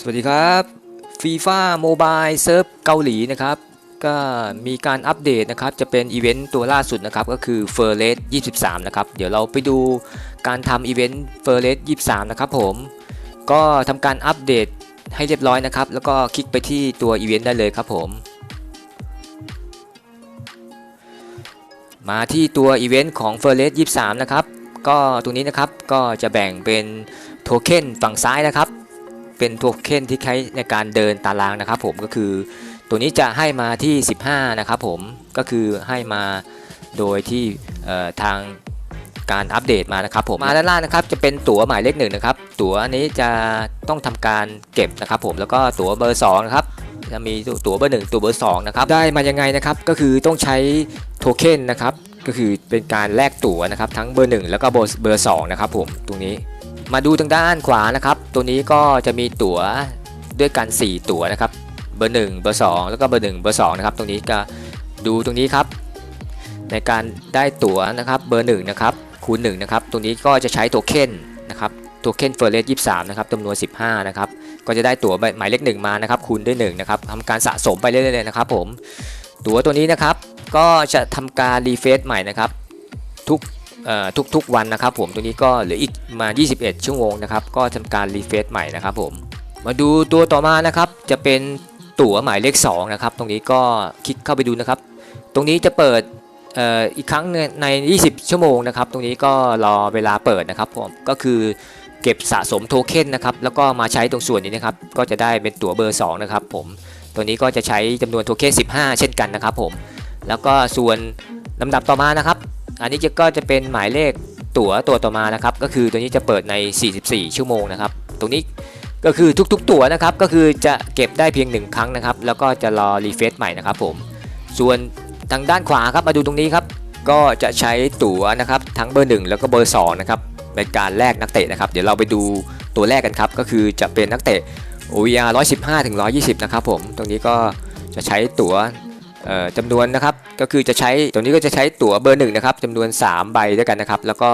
สวัสดีครับฟีฟ่าโมบายเซิร์ฟเกาหลีนะครับ ก็มีการอัปเดตนะครับ จะเป็นอีเวนต์ตัวล่าสุดนะครับ ก็คือเฟอร์เรส23 นะครับ เดี๋ยวเราไปดูการทำอีเวนต์เฟอร์เรส23 นะครับผม ก็ทำการอัปเดตให้เรียบร้อยนะครับ แล้วก็คลิกไปที่ตัวอีเวนต์ได้เลยครับผม มาที่ตัวอีเวนต์ของ f u r r e s 23 นะครับ ก็ตรงนี้นะครับ ก็จะแบ่งเป็นโทเค็นฝั่งซ้ายนะครับ เป็นโทเค็นที่ใช้ในการเดินตารางนะครับ ผมก็คือ ตัวนี้จะให้มาที่ 15 นะครับผมก็คือให้มาโดยที่ทางการอัปเดตมานะครับผมมาด้านล่างนะครับจะเป็นตั๋วหมายเลขหนึ่งนะครับ ตั๋วอันนี้จะต้องทำการเก็บนะครับ ผมแล้วก็ตั๋วเบอร์2นะครับจะมีตั๋วเบอร์หนึ่งตั๋วเบอร์สองนะครับได้มายังไงนะครับก็คือต้องใช้โทเค็นนะครับก็คือเป็นการแลกตั๋วนะครับทั้งเบอร์หนึ่งแล้วก็เบอร์เบอร์สองนะครับผมตรงนี้ มาดูทางด้านขวานะครับ ตัวนี้ก็จะมีตั๋วด้วยกัน 4 ตั๋วนะครับ เบอร์ 1 เบอร์ 2 แล้วก็เบอร์ 1 เบอร์ 2 นะครับ ตรงนี้ก็ดูตรงนี้ครับ ในการได้ตั๋วนะครับเบอร์ 1 นะครับคูณ1นะครับ ตรงนี้ก็จะใช้โทเค็นนะครับโทเค็นเฟอร์เรส23นะครับจำนวน 15 นะครับ ก็จะได้ตั๋วหมายเลข1มานะครับ คูณด้วย1นะครับทำการสะสมไปเรื่อยๆเลยนะครับผมตั๋วตัวนี้นะครับก็จะทำการรีเฟซใหม่นะครับ ทุก ทุกๆวันนะครับผมตัวนี้ก็เหลืออีกมา 21 ชั่วโมงนะครับก็ทำการรีเฟซใหม่นะครับผมมาดูตัวต่อมานะครับจะเป็นตั๋วหมายเลข2นะครับตรงนี้ก็คลิกเข้าไปดูนะครับ ตรงนี้จะเปิดอีกครั้งในใน 20 ชั่วโมงนะครับ ตรงนี้ก็รอเวลาเปิดนะครับผมก็คือเก็บสะสมโทเค็นนะครับแล้วก็มาใช้ตรงส่วนนี้นะครับ ก็จะได้เป็นตั๋วเบอร์ 2 นะครับผมตัวนี้ก็จะใช้จำนวนโทเค็น15 เช่นกันนะครับผมแล้วก็ส่วนลำดับต่อมานะครับ อันนี้จะก็จะเป็นหมายเลขตั๋วตัวต่อมานะครับ ก็คือตัวนี้จะเปิดใน 44 ชั่วโมงนะครับ ตรงนี้ก็คือทุกๆตั๋วนะครับ ก็คือจะเก็บได้เพียง 1 ครั้งนะครับ แล้วก็จะรอรีเฟซใหม่นะครับผม ส่วนทางด้านขวาครับมาดูตรงนี้ครับ ก็จะใช้ตั๋วนะครับทั้งเบอร์ 1 แล้วก็เบอร์ 2 นะครับในการแลกนักเตะนะครับ เดี๋ยวเราไปดูตัวแรกกันครับ ก็คือจะเป็นนักเตะ OVR 115ถึง120 นะครับผม ตรงนี้ก็จะใช้ตั๋ว จำนวนนะครับก็คือจะใช้ตัวนี้ก็จะใช้ตั๋วเบอร์หนึ่งนะครับจำนวน 3 ใบด้วยกันนะครับ แล้วก็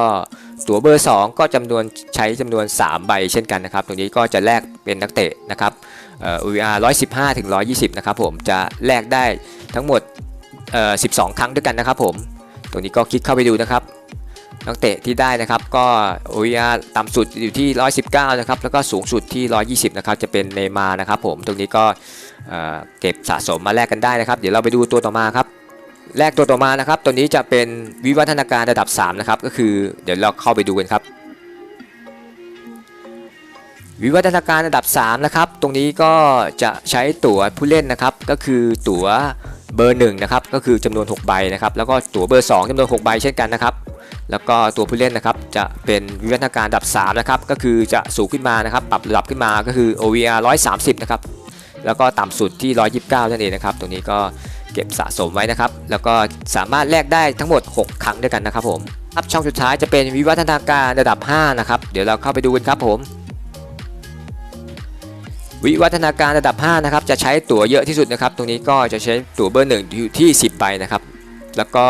ตั๋วเบอร์ 2 ก็จำนวนใช้จำนวน 3 ใบเช่นกันนะครับตรงนี้ก็จะแลกเป็นนักเตะนะครับเอ่อ OVR 115ถึง120 นะครับผมจะแลกได้ทั้งหมดเอ่อ12 ครั้งด้วยกันนะครับผมตรงนี้ก็คลิกเข้าไปดูนะครับนักเตะที่ได้นะครับก็ OVR ต่ำสุดอยู่ที่ 119 นะครับแล้วก็สูงสุดที่ 120 นะครับจะเป็นเนย์มานะครับผมตรงนี้ก็ เก็บสะสมมาแลกกันได้นะครับ เดี๋ยวเราไปดูตัวต่อมาครับแลกตัวต่อมานะครับ ตัวนี้จะเป็นวิวัฒนาการระดับ 3 นะครับ ก็คือเดี๋ยวเราเข้าไปดูกันครับ วิวัฒนาการระดับ 3 นะครับ ตรงนี้ก็จะใช้ตั๋วผู้เล่นนะครับ ก็คือตั๋วเบอร์1นะครับ ก็คือจำนวน 6 ใบนะครับ แล้วก็ตั๋วเบอร์ 2จำนวน 6 ใบเช่นกันนะครับ แล้วก็ตัวผู้เล่นนะครับ จะเป็นวิวัฒนาการระดับ 3 นะครับ ก็คือจะสูงขึ้นมานะครับ ปรับระดับขึ้นมา ก็คือ OVR 130 นะครับ แล้วก็ต่ำสุดที่ 129นั่นเองนะครับตรงนี้ก็เก็บสะสมไว้นะครับ แล้วก็สามารถแลกได้ทั้งหมด 6 ครั้งด้วยกันนะครับผมครับช่องสุดท้ายจะเป็นวิวัฒนาการระดับ 5 นะครับ เดี๋ยวเราเข้าไปดูกันครับผม วิวัฒนาการระดับ 5 นะครับ จะใช้ตั๋วเยอะที่สุดนะครับ ตรงนี้ก็จะใช้ตั๋วเบอร์ 1 อยู่ที่ 10 ใบนะครับ แล้วก็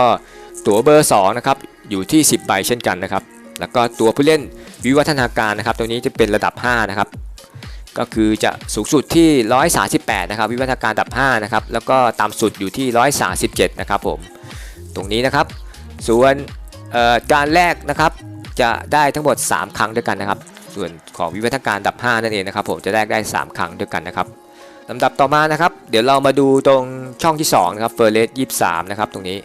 ตั๋วเบอร์ 2 นะครับ อยู่ที่ 10 ใบเช่นกันนะครับ แล้วก็ตัวผู้เล่นวิวัฒนาการนะครับตรงนี้จะเป็นระดับ 5 นะครับ ก็คือจะสูงสุดที่ 138 นะครับ วิวัฒนาการดับ 5 นะครับ แล้วก็ต่ำสุดอยู่ที่ 137 นะครับผม ตรงนี้นะครับ ส่วนการแลกนะครับจะได้ทั้งหมด 3 ครั้งด้วยกันนะครับ ส่วนของวิวัฒนาการอันดับ 5 นั่นเองนะครับ ผมจะแลกได้ 3 ครั้งด้วยกันนะครับลำดับต่อมานะครับ เดี๋ยวเรามาดูตรงช่องที่2นะครับเฟอร์เรส23นะครับตรงนี้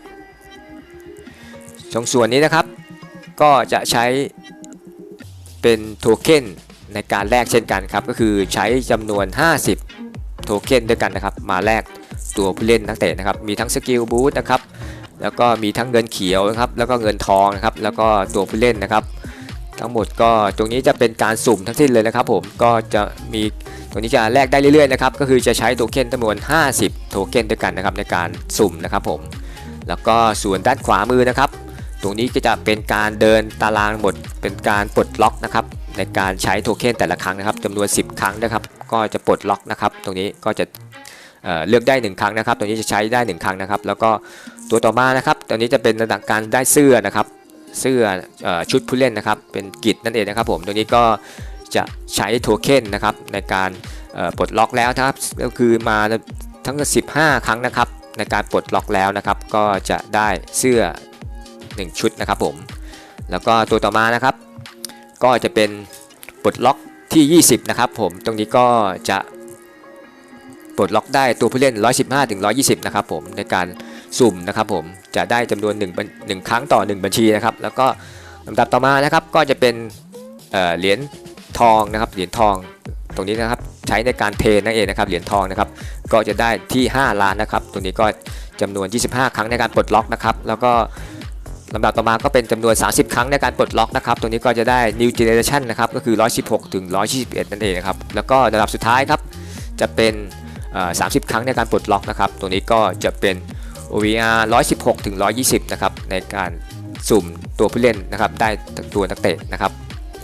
ช่องส่วนนี้นะครับ ก็จะใช้เป็นโทเค็น ในการแลกเช่นกันครับก็คือใช้จำนวน 50 โทเค็นด้วยกันนะครับมาแลกตัวผู้เล่นนักเตะนะครับมีทั้งสกิลบูสต์นะครับแล้วก็มีทั้งเงินเขียวนะครับแล้วก็เงินทองนะครับแล้วก็ตัวผู้เล่นนะครับ ทั้งหมดก็ตรงนี้จะเป็นการสุ่มทั้งสิ้นเลยนะครับผมก็จะมีตรงนี้จะแลกได้เรื่อยๆนะครับก็คือจะใช้โทเค็นจำนวน 50 โทเค็นด้วยกันนะครับในการสุ่มนะครับผมแล้วก็ส่วนด้านขวามือนะครับ ตรงนี้ก็จะเป็นการเดินตารางหมดเป็นการปลดล็อกนะครับ ในการใช้โทเค็นแต่ละครั้งนะครับจำนวน 10 ครั้งนะครับ ก็จะปลดล็อกนะครับ ตรงนี้ก็จะเเลือกได้ 1 ครั้งนะครับ ตรงนี้จะใช้ได้ 1 ครั้งนะครับ แล้วก็ตัวต่อมานะครับตรงนี้จะเป็นระดับการได้เสื้อนะครับ เสื้ออชุดผู้เล่นนะครับ เป็นกิจนั่นเองนะครับ ผมตรงนี้ก็จะใช้โทเค็นนะครับในการปลดล็อกแล้วนะครับ ก็คือมาทั้ง 15 ครั้งนะครับ ในการปลดล็อกแล้วนะครับ ก็จะได้เสื้อ 1 ชุดนะครับผม แล้วก็ตัวต่อมานะครับ ก็จะเป็นปลดล็อกที่ 20 นะครับผมตรงนี้ก็จะปลดล็อกได้ตัวผู้เล่น 115 ถึง 120 นะครับผมในการสุ่มนะครับผมจะได้จำนวน1บัญหนึ่งครั้งต่อ 1 บัญชีนะครับแล้วก็ลำดับต่อมานะครับก็จะเป็นเหรียญทองนะครับเหรียญทองตรงนี้นะครับใช้ในการเทนนั่นเองนะครับเหรียญทองนะครับก็จะได้ที่ 5 ล้านนะครับ ตรงนี้ก็จำนวน 25 ครั้งในการปลดล็อกนะครับแล้วก็ ลำดับต่อมาก็เป็นจำนวน 30 ครั้งในการปลดล็อกนะครับตรงนี้ก็จะได้ New Generation นะครับ ก็คือ 116 ถึง 121 นั่นเองนะครับ แล้วก็ระดับสุดท้ายครับ จะเป็น30 ครั้งในการปลดล็อกนะครับตรงนี้ก็จะเป็น OVR 116 ถึง 120 นะครับ ในการสุ่มตัวผู้เล่นนะครับ ได้ตัวนักเตะนะครับ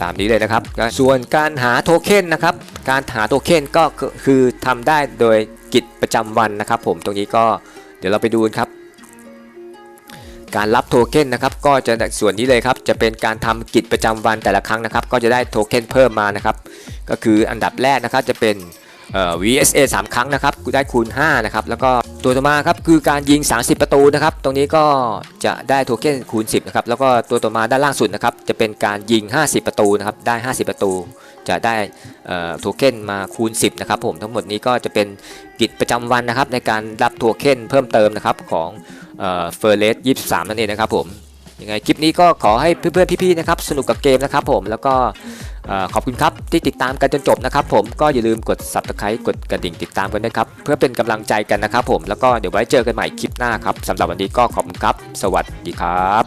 ตามนี้เลยนะครับ ส่วนการหาโทเค็นนะครับ การหาโทเค็นก็คือทำได้โดยกิจประจำวันนะครับ ผม ตรงนี้ก็เดี๋ยวเราไปดูครับ การรับโทเค็นนะครับก็จะส่วนนี้เลยครับจะเป็นการทำกิจประจำวันแต่ละครั้งนะครับ ก็จะได้โทเค็นเพิ่มมานะครับ ก็คืออันดับแรกนะครับจะเป็น VSA 3 ครั้งนะครับได้คูณ5นะครับแล้วก็ตัวต่อมาครับคือการยิง 30 ประตูนะครับ ตรงนี้ก็จะได้โทเค็นคูณ 10นะครับแล้วก็ตัวต่อมาด้านล่างสุดนะครับจะเป็นการยิง 50 ประตูนะครับได้ 50 ประตู จะได้โทเค็นมาคูณ 10นะครับผมทั้งหมดนี้ก็จะเป็นกิจประจำวันนะครับในการรับโทเค็นเพิ่มเติมนะครับของ เฟอร์เรส23นั่นเองนะครับผมยังไงคลิปนี้ก็ขอให้เพื่อนๆพี่ๆนะครับสนุกกับเกมนะครับผมแล้วก็ขอบคุณครับที่ติดตามกันจนจบนะครับผมก็อย่าลืมกด subscribe กดกระดิ่งติดตามกันด้วยครับเพื่อเป็นกำลังใจกันนะครับผมแล้วก็เดี๋ยวไว้เจอกันใหม่คลิปหน้าครับสำหรับวันนี้ก็ขอบคุณครับ สวัสดีครับ